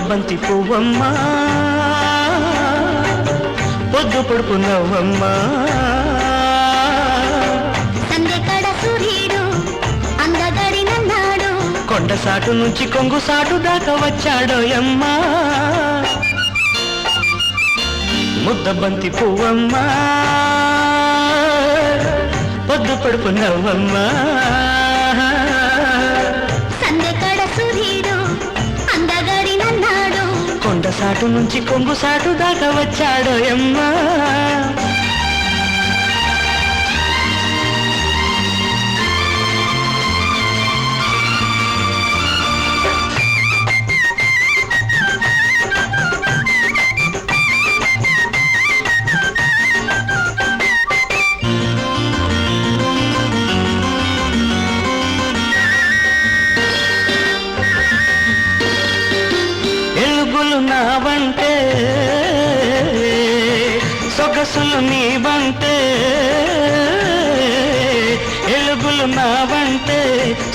ముద్దబంతి పువ్వమ్మా. పొద్దు పొడుపు నవ్వమ్మా. అందగడినన్నాడు కొండ సాటు నుంచి కొంగు సాటు దాకా వచ్చాడోయమ్మా ముద్దబంతి పువ్వమ్మా. పొద్దు పొడుపు నవ్వమ్మా. సాటు నుంచి కొంగు సాటు దాకా వచ్చాడోయమ్మా సొగసులు నావంటే సొగసులు నీవంటే ఎలుగులు నావంటే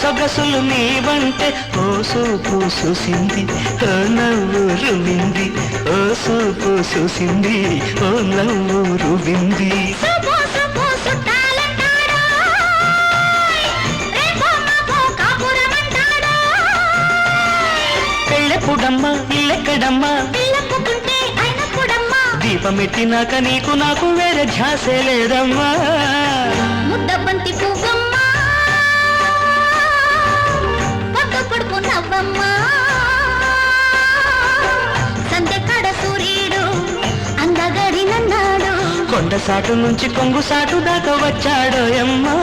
సొగసులు నీవంటే ఓసు పూసుసింది ఓ నవ్వు రువింది ఓసు పూసుసింది ఓ నవ్వు రువింది పెళ్ళెప్పుడమ్మా ఇల్లెక్కడమ్మా దీపమెట్టినాక నీకు నాకు వేరే ధ్యాసే లేదమ్మా. ముద్దబంతి పువ్వమ్మా. పొద్దు పొడుపు నవ్వమ్మా. సందెకడ సూర్యుడు అందగడినన్నాడు కొండ సాటు నుంచి కొంగు సాటు దాకా వచ్చాడోయమ్మా.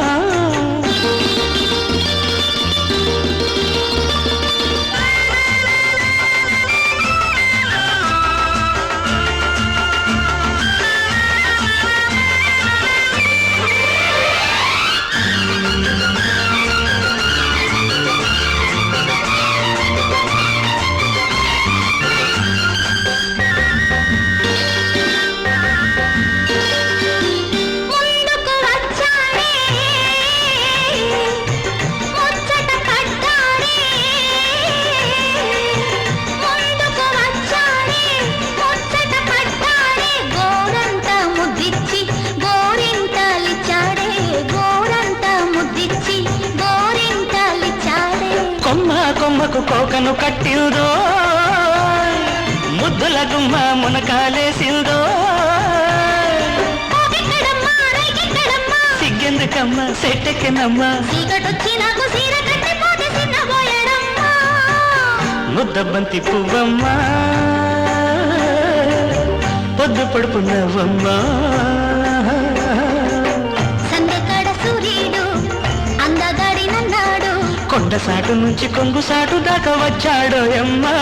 కొమ్మ కొమ్మకు కోకను కట్టిందో? ముద్దుల గుమ్మ మునకాలేసిందో? సిగ్గెందుకమ్మ సెట్టెక్కినమ్మ ముద్దబంతి పువ్వమ్మా. పొద్దు పడుపు కొండ సాటు నుంచి కొంగు సాటు దాకా వచ్చాడోయమ్మా.